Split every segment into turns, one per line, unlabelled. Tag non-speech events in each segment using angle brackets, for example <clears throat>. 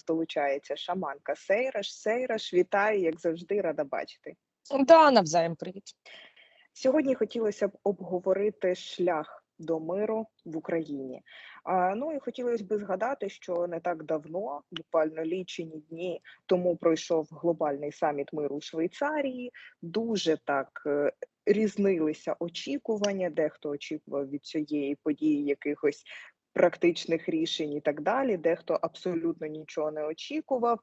нас долучається шаманка Сейраш. Сейраш, вітаю, як завжди, рада бачити.
Да, навзаєм привіт.
Сьогодні хотілося б обговорити шлях до миру в Україні. А, ну і хотілося б згадати, що не так давно, буквально лічені дні тому пройшов глобальний саміт миру у Швейцарії. Дуже так е, різнилися очікування. Дехто очікував від цієї події якихось практичних рішень і так далі. Дехто абсолютно нічого не очікував.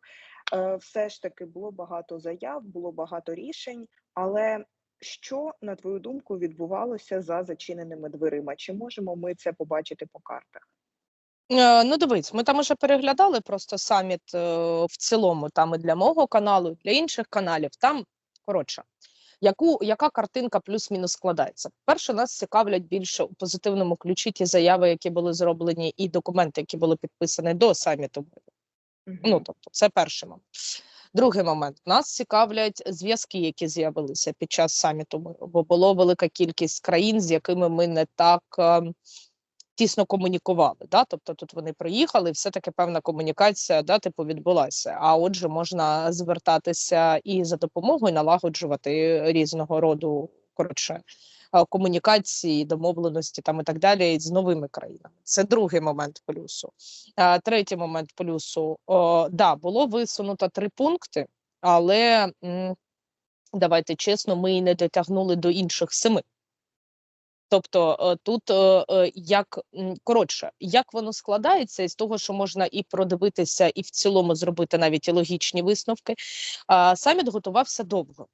Е, Все ж таки було багато заяв, було багато рішень, але що, на твою думку, відбувалося за зачиненими дверима? Чи можемо ми це побачити по картах?
Е, Ну, дивись, ми там уже переглядали просто саміт е, в цілому, там і для мого каналу, і для інших каналів. Там коротше, яку яка картинка плюс-мінус складається? Перше, нас цікавлять більше у позитивному ключі ті заяви, які були зроблені, і документи, які були підписані до саміту. Ну тобто, це перший момент. Другий момент нас цікавлять зв'язки, які з'явилися під час саміту бо було велика кількість країн, з якими ми не так е, тісно комунікували. Да? Тобто тут вони приїхали, все таки певна комунікація да, типу відбулася. А отже, можна звертатися і за допомогою налагоджувати різного роду коротше. е, Комунікації, домовленості там і так далі з новими країнами. Це другий момент плюсу. А, третій момент плюсу. О, да, було висунуто три пункти, але давайте чесно, ми і не дотягнули до інших семи. Тобто е, тут е, е, як коротше, як воно складається із того, що можна і продивитися, і в цілому зробити навіть і логічні висновки. Саміт готувався довго.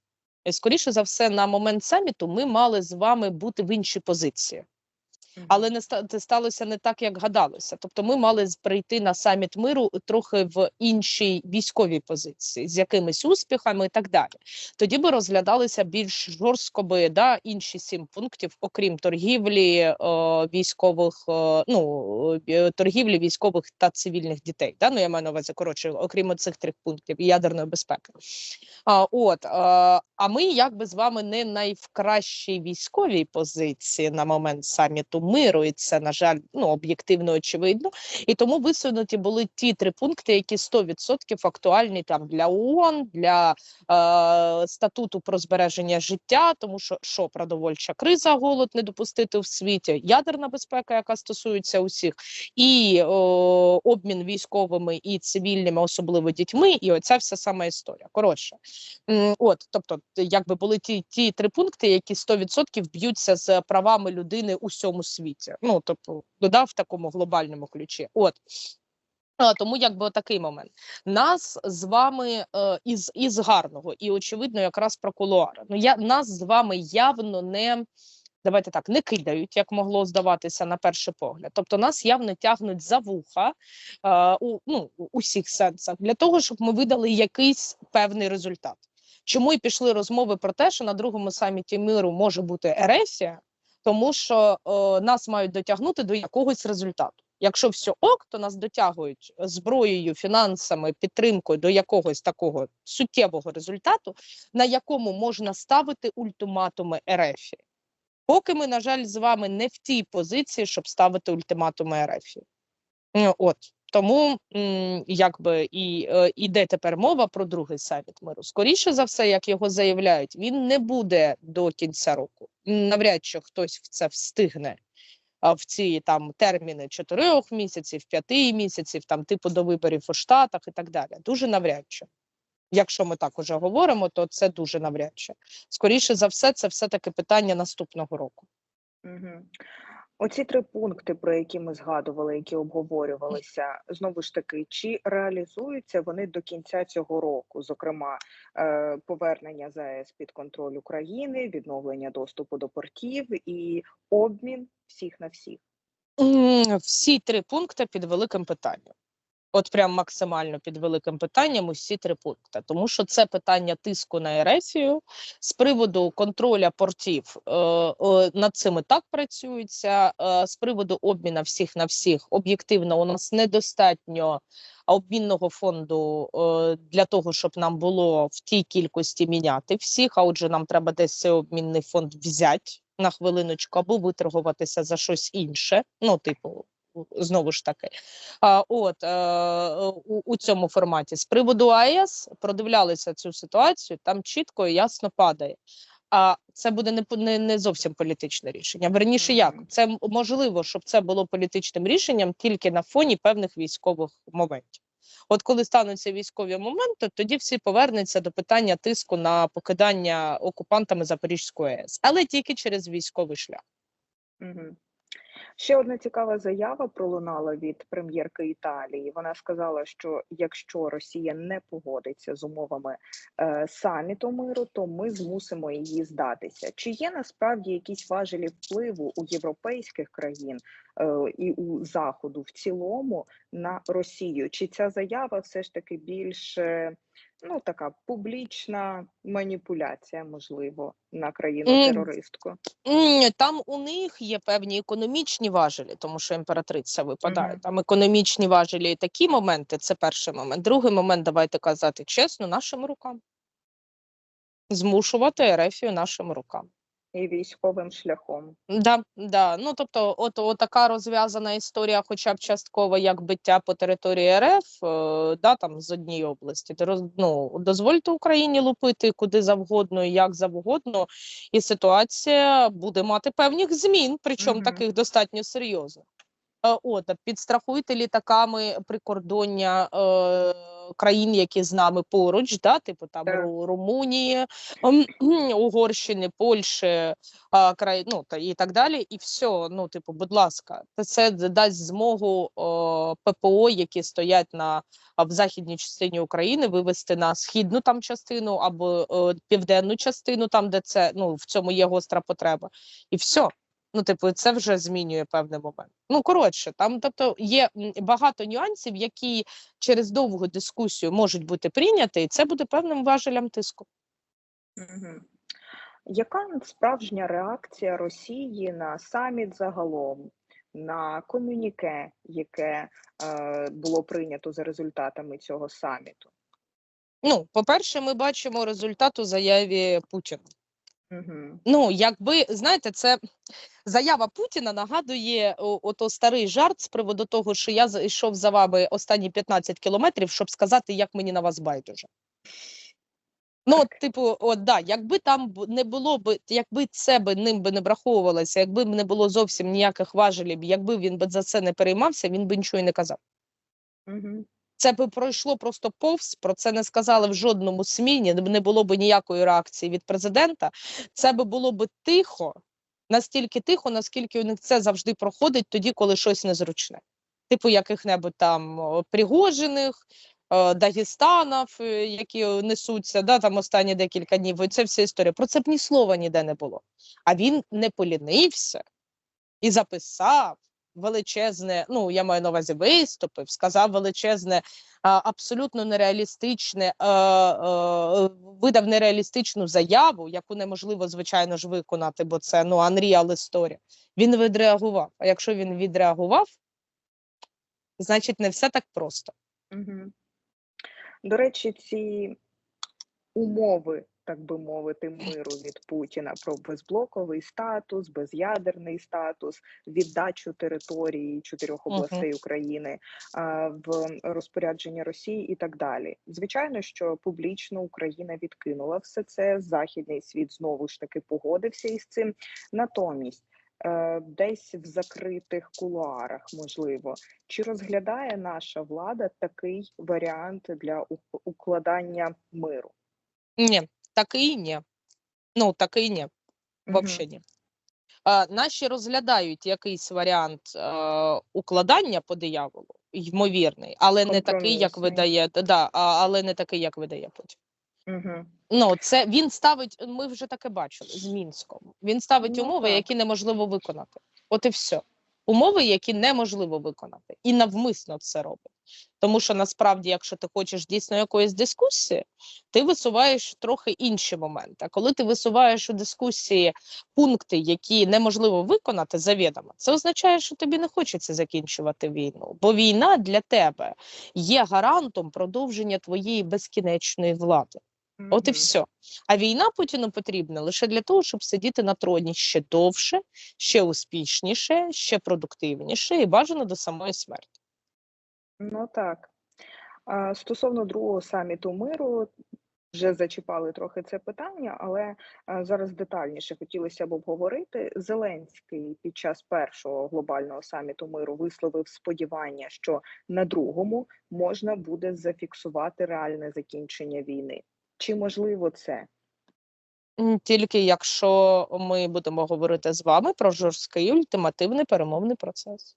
Скоріше за все, на момент саміту ми мали з вами бути в іншій позиції. Але не це сталося не так, як гадалося. Тобто, ми мали прийти на саміт миру трохи в іншій військовій позиції з якимись успіхами і так далі. Тоді би розглядалися більш жорстко би да інші сім пунктів, окрім торгівлі е, військових, е, ну е, торгівлі військових та цивільних дітей. Да? Ну я маю на увазі коротше, окрім цих трьох пунктів ядерної безпеки. А, от, е, а ми якби з вами не найвкращій військовій позиції на момент саміту миру, і це, на жаль, ну об'єктивно очевидно. І тому висунуті були ті три пункти, які 100% актуальні там для ООН, для е, статуту про збереження життя, тому що що продовольча криза, голод не допустити в світі, ядерна безпека, яка стосується усіх, і о, обмін військовими і цивільними, особливо дітьми, і оця вся сама історія. Коротше, От, тобто, якби були ті, ті три пункти, які 100% б'ються з правами людини у всьому світі. Ну, тобто, додав в такому глобальному ключі. От. Тому якби такий момент. Нас з вами е, із, із гарного, і очевидно, якраз про кулуари. Ну, я, нас з вами явно не. Давайте так не кидають, як могло здаватися на перший погляд. Тобто нас явно тягнуть за вуха е, у ну усіх сенсах для того, щоб ми видали якийсь певний результат. Чому і пішли розмови про те, що на другому саміті миру може бути ересія, тому що е, нас мають дотягнути до якогось результату. Якщо все ок, то нас дотягують зброєю, фінансами, підтримкою до якогось такого суттєвого результату, на якому можна ставити ультиматуми РФ. Поки ми, на жаль, з вами не в тій позиції, щоб ставити ультиматуми РФ. Ну, От тому якби і е, іде тепер мова про другий саміт миру. Скоріше за все, як його заявляють, він не буде до кінця року. Навряд чи хтось в це встигне в ці там терміни чотирьох місяців, п'яти місяців, там типу до виборів у Штатах і так далі. Дуже навряд чи. Якщо ми так уже говоримо, то це дуже навряд чи. Скоріше за все, це все-таки питання наступного року.
Угу. Оці три пункти, про які ми згадували, які обговорювалися, знову ж таки, чи реалізуються вони до кінця цього року? Зокрема, е, повернення ЗАЕС під контроль України, відновлення доступу до портів і обмін всіх на всіх.
Всі три пункти під великим питанням. От прям максимально під великим питанням усі три пункти, тому що це питання тиску на Ерефію з приводу контроля портів. Е, е, над цим і так працюється. Е, з приводу обміна всіх на всіх об'єктивно у нас недостатньо обмінного фонду для того, щоб нам було в тій кількості міняти всіх. А отже, нам треба десь цей обмінний фонд взяти на хвилиночку або виторгуватися за щось інше. Ну, типу, знову ж таки. А, от е, у, у цьому форматі з приводу АЕС продивлялися цю ситуацію. Там чітко і ясно падає. А це буде не не, не зовсім політичне рішення. Верніше, як це можливо, щоб це було політичним рішенням тільки на фоні певних військових моментів. От коли стануться військові моменти, тоді всі повернуться до питання тиску на покидання окупантами Запорізької АЕС, але тільки через військовий шлях.
Мгм. Ще одна цікава заява пролунала від прем'єрки Італії. Вона сказала, що якщо Росія не погодиться з умовами е, саміту миру, то ми змусимо її здатися. Чи є насправді якісь важелі впливу у європейських країн е, і у Заходу в цілому на Росію? Чи ця заява все ж таки більш е, ну така публічна маніпуляція, можливо, на країну терористку?
Там у них є певні економічні важелі, тому що імператриця випадає. Там економічні важелі і такі моменти. Це перший момент. Другий момент, давайте казати чесно, нашим рукам. Змушувати Ерефію нашим рукам.
І військовим шляхом.
Да, да. Ну тобто, от, от така розв'язана історія, хоча б частково як биття по території РФ, е, да, там з однієї області. Ну, дозвольте Україні лупити куди завгодно і як завгодно, і ситуація буде мати певних змін, причому
угу.
таких достатньо серйозних. Е, От, підстрахуйте літаками прикордоння е, країн, які з нами поруч, да, типу там. Румунії, ем, <clears throat> Угорщини, Польщі, а, край, ну, та, і так далі, і все. Ну, типу, будь ласка, це дасть змогу о, ППО, які стоять на в західній частині України, вивести на східну там частину або е, південну частину, там де це ну в цьому є гостра потреба, і все. Ну, типу, це вже змінює певний момент. Ну, коротше, там, тобто, є багато нюансів, які через довгу дискусію можуть бути прийняті, і це буде певним важелем тиску.
Яка справжня реакція Росії на саміт загалом, на комюніке, яке е, було прийнято за результатами цього саміту?
Ну, по-перше, ми бачимо результат у заяві Путіна.
Угу.
Ну, якби знаєте, це заява Путіна нагадує ото старий жарт з приводу того, що я йшов за вами останні 15 кілометрів, щоб сказати, як мені на вас байдуже. Ну, от, типу, от да, якби там не було б, якби це би ним би не враховувалося, якби б не було зовсім ніяких важелів, якби він би за це не переймався, він би нічого і не казав.
Угу.
Це би пройшло просто повз, про це не сказали в жодному СМІ, не було б ніякої реакції від президента. Це би було б тихо, настільки тихо, наскільки у них це завжди проходить тоді, коли щось незручне. Типу яких-небудь там е, Дагестанів, е, які несуться да, там останні декілька днів. Це вся історія. Про це б ні слова ніде не було. А він не полінився і записав величезне, ну я маю на увазі виступив, сказав величезне, абсолютно нереалістичне, е, е, видав нереалістичну заяву, яку неможливо, звичайно ж, виконати, бо це ну unreal історія. Він відреагував. А якщо він відреагував, значить не все так просто.
До речі, ці умови, так би мовити, миру від Путіна про безблоковий статус, без'ядерний статус, віддачу території чотирьох областей України а, в розпорядження Росії і так далі. Звичайно, що публічно Україна відкинула все це. Західний світ знову ж таки погодився із цим. Натомість. е, Десь в закритих кулуарах, можливо, чи розглядає наша влада такий варіант для укладання миру?
Ні, такий ні. Ну, такий ні. Вообще ні. А, наші розглядають якийсь варіант е, укладання по дияволу, ймовірний, але не такий, як видає, да, але не такий, як видає Путін.
Угу.
Ну, це він ставить, ми вже таке бачили з Мінськом. Він ставить
Ну,
умови,
так.
які неможливо виконати. От і все. Умови, які неможливо виконати, і навмисно це робить. Тому що насправді, якщо ти хочеш дійсно якоїсь дискусії, ти висуваєш трохи інші моменти. А коли ти висуваєш у дискусії пункти, які неможливо виконати завідомо, це означає, що тобі не хочеться закінчувати війну. Бо війна для тебе є гарантом продовження твоєї безкінечної влади. От і все. А війна Путіну потрібна лише для того, щоб сидіти на троні ще довше, ще успішніше, ще продуктивніше і бажано до самої смерті.
Ну так. А, стосовно другого саміту миру, вже зачіпали трохи це питання, але а, зараз детальніше хотілося б обговорити. Зеленський під час першого глобального саміту миру висловив сподівання, що на другому можна буде зафіксувати реальне закінчення війни. Чи можливо це?
Тільки якщо ми будемо говорити з вами про жорсткий ультимативний перемовний процес.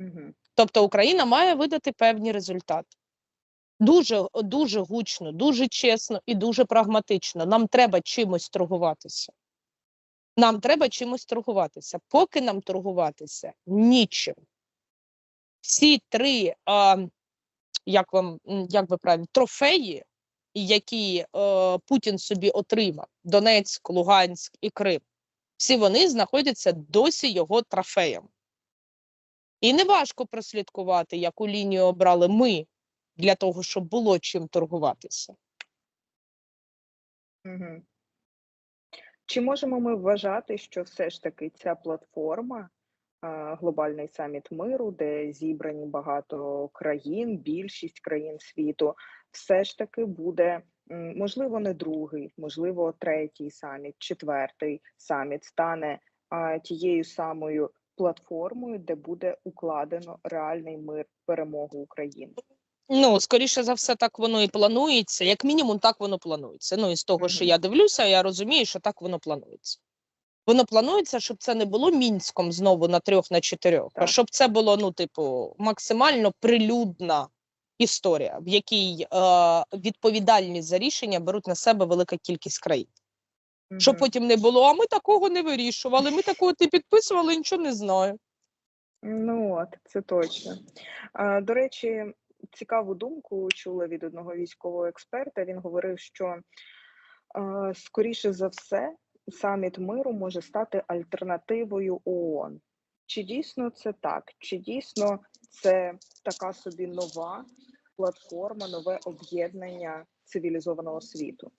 Угу.
Тобто Україна має видати певні результати. Дуже, дуже гучно, дуже чесно і дуже прагматично. Нам треба чимось торгуватися. Нам треба чимось торгуватися. Поки нам торгуватися нічим. Всі три, а, як вам як би правильно, трофеї, які е, Путін собі отримав: Донецьк, Луганськ і Крим, всі вони знаходяться досі його трофеєм. І не важко прослідкувати, яку лінію обрали ми для того, щоб було чим торгуватися.
Угу. Чи можемо ми вважати, що все ж таки ця платформа, глобальний саміт миру, де зібрані багато країн, більшість країн світу, все ж таки буде, можливо, не другий, можливо, третій саміт, четвертий саміт стане а, тією самою платформою, де буде укладено реальний мир, перемогу України?
Ну, скоріше за все, так воно і планується. Як мінімум, так воно планується. Ну, і з того, що я дивлюся, я розумію, що так воно планується. Воно планується, щоб це не було мінськом знову на трьох, на чотирьох, а щоб це було, ну, типу, максимально прилюдна історія, в якій е, відповідальність за рішення беруть на себе велика кількість країн. Щоб
Мгм.
потім не було, а ми такого не вирішували, ми такого не підписували, нічого не знаю.
Ну от, це точно. А, до речі, цікаву думку чула від одного військового експерта. Він говорив, що а, скоріше за все, саміт миру може стати альтернативою ООН. Чи дійсно це так? Чи дійсно це така собі нова платформа, нове об'єднання цивілізованого світу?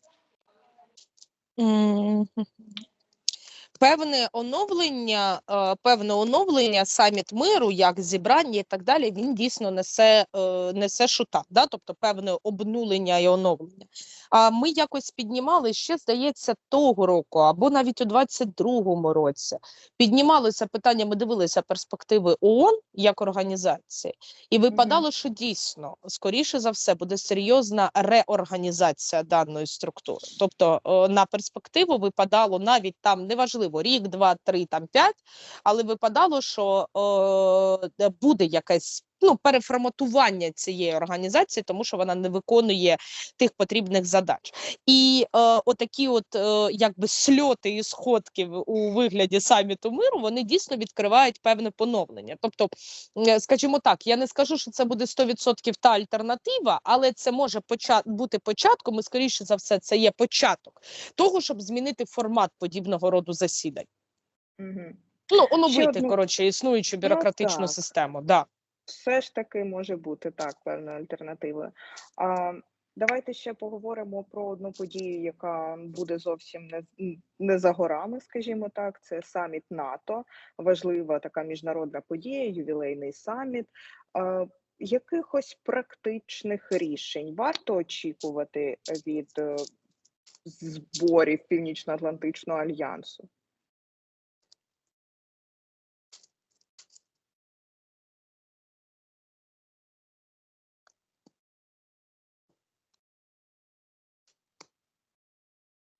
Певне оновлення, е, певне оновлення, саміт миру, як зібрання і так далі, він дійсно несе, е, несе шута, да? тобто певне обнулення і оновлення. А ми якось піднімали ще, здається, того року, або навіть у 22-му році. Піднімалося питання, ми дивилися перспективи ООН як організації, і випадало, що дійсно, скоріше за все, буде серйозна реорганізація даної структури. Тобто е, на перспективу випадало навіть там неважливо рік, два, три, там п'ять, але випадало, що е, буде якесь ну переформатування цієї організації, тому що вона не виконує тих потрібних задач. І е, отакі, от е, якби сльоти і сходки у вигляді саміту миру, вони дійсно відкривають певне поновлення. Тобто, е, скажімо так, я не скажу, що це буде 100% та альтернатива, але це може поча- бути початком, і скоріше за все, це є початок того, щоб змінити формат подібного роду засідань.
Угу.
Ну, оновити,
одну-
коротше, існуючу бюрократичну
так.
систему. Да.
Все ж таки може бути так, певною альтернативою. А, давайте ще поговоримо про одну подію, яка буде зовсім не, не за горами, скажімо так. Це саміт НАТО, важлива така міжнародна подія, ювілейний саміт. А, якихось практичних рішень варто очікувати від е, зборів Північно-Атлантичного альянсу?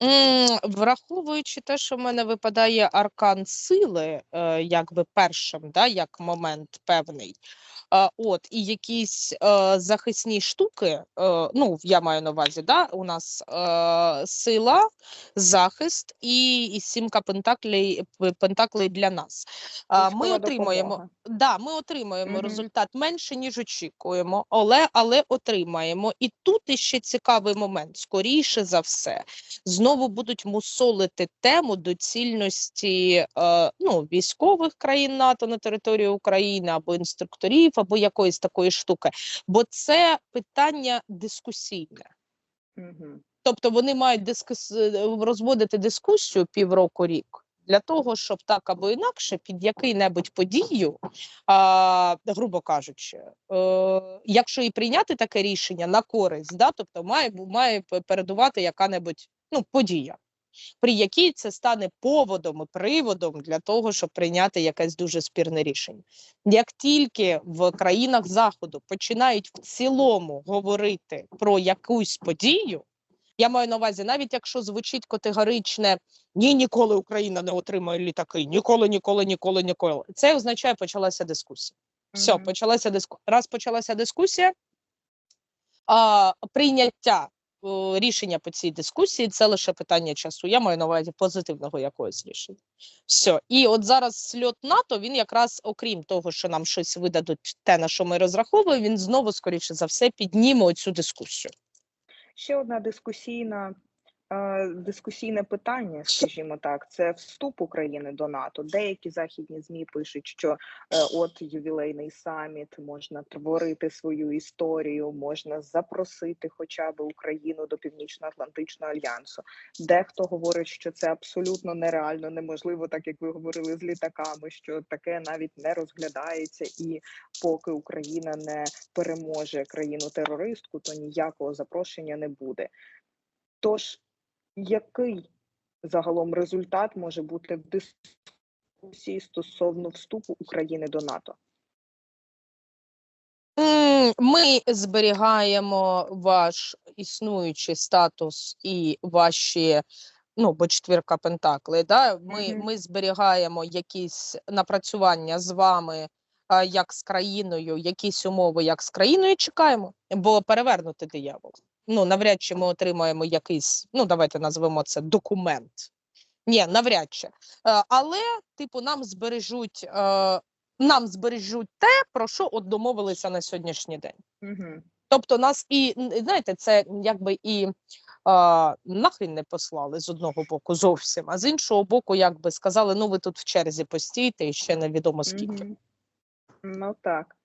М, Враховуючи те, що в мене випадає аркан сили, е, якби першим, да, як момент певний, е, от, і якісь е, захисні штуки, е, ну, я маю на увазі, да, у нас е, сила, захист і, і сімка пентаклей, пентаклей для нас. Е, ми
Військова
отримуємо,
допомога.
да, ми отримуємо
Мгм.
результат менше, ніж очікуємо, але, але отримаємо. І тут іще цікавий момент, скоріше за все, знову будуть мусолити тему доцільності е, ну, військових країн НАТО на території України або інструкторів, або якоїсь такої штуки, бо це питання дискусійне.
Мгм.
Тобто вони мають дискус... е, розводити дискусію півроку рік для того, щоб так або інакше під який-небудь подію, а, грубо кажучи, е, якщо і прийняти таке рішення на користь, да, тобто має, має передувати яка-небудь ну, подія, при якій це стане поводом і приводом для того, щоб прийняти якесь дуже спірне рішення. Як тільки в країнах Заходу починають в цілому говорити про якусь подію, я маю на увазі, навіть якщо звучить категоричне ні, ніколи Україна не отримає літаки, ніколи, ніколи, ніколи, ніколи. Це означає, почалася дискусія. Все, почалася дискусія. Раз почалася дискусія, а, прийняття рішення по цій дискусії це лише питання часу. Я маю на увазі позитивного якогось рішення. Все. І от зараз сльот НАТО, він якраз, окрім того, що нам щось видадуть, те, на що ми розраховуємо, він знову, скоріше за все, підніме оцю дискусію.
Ще одна дискусійна, е, дискусійне питання, скажімо так, це вступ України до НАТО. Деякі західні змі пишуть, що е, от ювілейний саміт можна творити свою історію, можна запросити хоча б Україну до Північно-Атлантичного альянсу. Дехто говорить, що це абсолютно нереально, неможливо, так як ви говорили з літаками, що таке навіть не розглядається, і поки Україна не переможе країну терористку, то ніякого запрошення не буде. Тож, який загалом результат може бути в дискусії стосовно вступу України до НАТО?
Ми зберігаємо ваш існуючий статус і ваші, ну, бо четвірка Пентакли, да? Ми,
Мгм.
ми зберігаємо якісь напрацювання з вами, а, як з країною, якісь умови, як з країною чекаємо, бо перевернути диявол. Ну, навряд чи ми отримаємо якийсь, ну, давайте назвемо це документ. Ні, навряд чи. Е, Але, типу, нам збережуть, е, нам збережуть те, про що от домовилися на сьогоднішній день.
Угу.
Тобто нас і знаєте, це якби і а, нахрін не послали з одного боку зовсім, а з іншого боку, якби сказали, ну ви тут в черзі постійте і ще невідомо скільки.
Мгм. Ну так.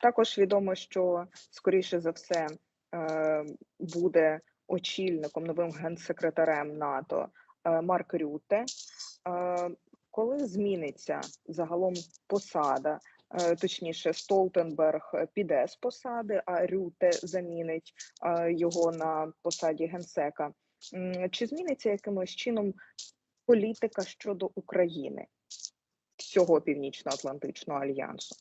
Також відомо, що скоріше за все е, буде очільником новим генсекретарем НАТО е, Марк Рюте. Е, коли зміниться загалом посада, е, точніше, Столтенберг е, піде з посади, а Рюте замінить е, його на посаді генсека. Чи зміниться якимось чином політика щодо України? всього Північно-Атлантичного альянсу.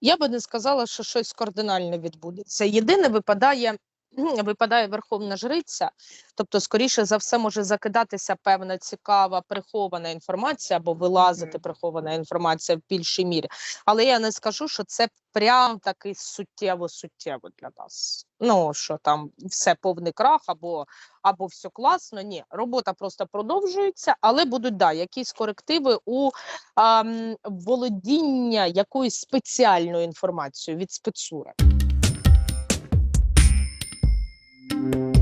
Я би не сказала, що щось кардинальне відбудеться. Єдине випадає. <clears throat> Випадає верховна жриця, тобто, скоріше за все, може закидатися певна цікава прихована інформація або вилазити прихована інформація в більшій мірі. Але я не скажу, що це прям таки суттєво суттєво для нас. Ну що там все повний крах, або, або все класно. Ні, робота просто продовжується, але будуть да, якісь корективи у ам, володіння якоюсь спеціальною інформацією від спецури. Thank you.